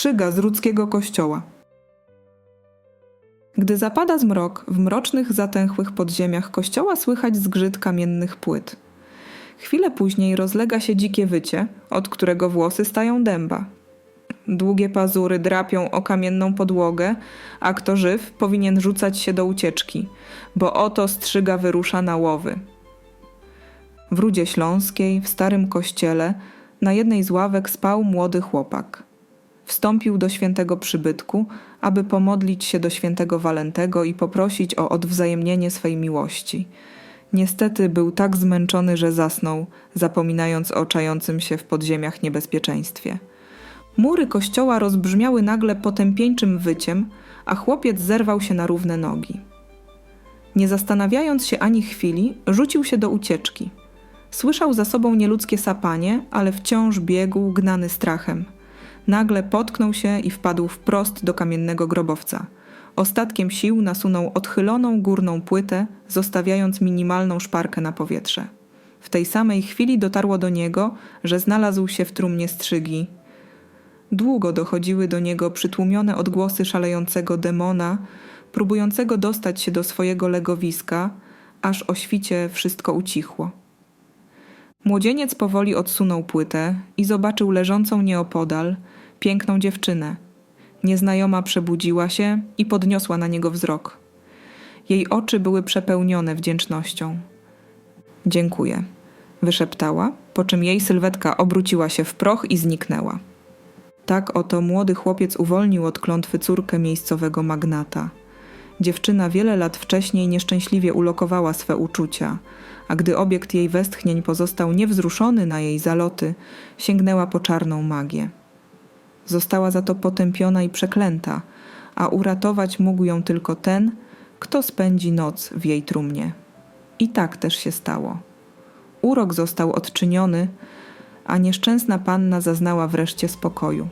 strzyga z ludzkiego kościoła. Gdy zapada zmrok, w mrocznych, zatęchłych podziemiach kościoła słychać zgrzyt kamiennych płyt. Chwilę później rozlega się dzikie wycie, od którego włosy stają dęba. Długie pazury drapią o kamienną podłogę, a kto żyw powinien rzucać się do ucieczki, bo oto strzyga wyrusza na łowy. W Rudzie Śląskiej, w starym kościele, na jednej z ławek spał młody chłopak. Wstąpił do świętego przybytku, aby pomodlić się do świętego Walentego i poprosić o odwzajemnienie swej miłości. Niestety był tak zmęczony, że zasnął, zapominając o czającym się w podziemiach niebezpieczeństwie. Mury kościoła rozbrzmiały nagle potępieńczym wyciem, a chłopiec zerwał się na równe nogi. Nie zastanawiając się ani chwili, rzucił się do ucieczki. Słyszał za sobą nieludzkie sapanie, ale wciąż biegł, gnany strachem. Nagle potknął się i wpadł wprost do kamiennego grobowca. Ostatkiem sił nasunął odchyloną górną płytę, zostawiając minimalną szparkę na powietrze. W tej samej chwili dotarło do niego, że znalazł się w trumnie strzygi. Długo dochodziły do niego przytłumione odgłosy szalejącego demona, próbującego dostać się do swojego legowiska, aż o świcie wszystko ucichło. Młodzieniec powoli odsunął płytę i zobaczył leżącą nieopodal piękną dziewczynę. Nieznajoma przebudziła się i podniosła na niego wzrok. Jej oczy były przepełnione wdzięcznością. Dziękuję, wyszeptała, po czym jej sylwetka obróciła się w proch i zniknęła. Tak oto młody chłopiec uwolnił od klątwy córkę miejscowego magnata. Dziewczyna wiele lat wcześniej nieszczęśliwie ulokowała swe uczucia, a gdy obiekt jej westchnień pozostał niewzruszony na jej zaloty, sięgnęła po czarną magię. Została za to potępiona i przeklęta, a uratować mógł ją tylko ten, kto spędzi noc w jej trumnie. I tak też się stało. Urok został odczyniony, a nieszczęsna panna zaznała wreszcie spokoju.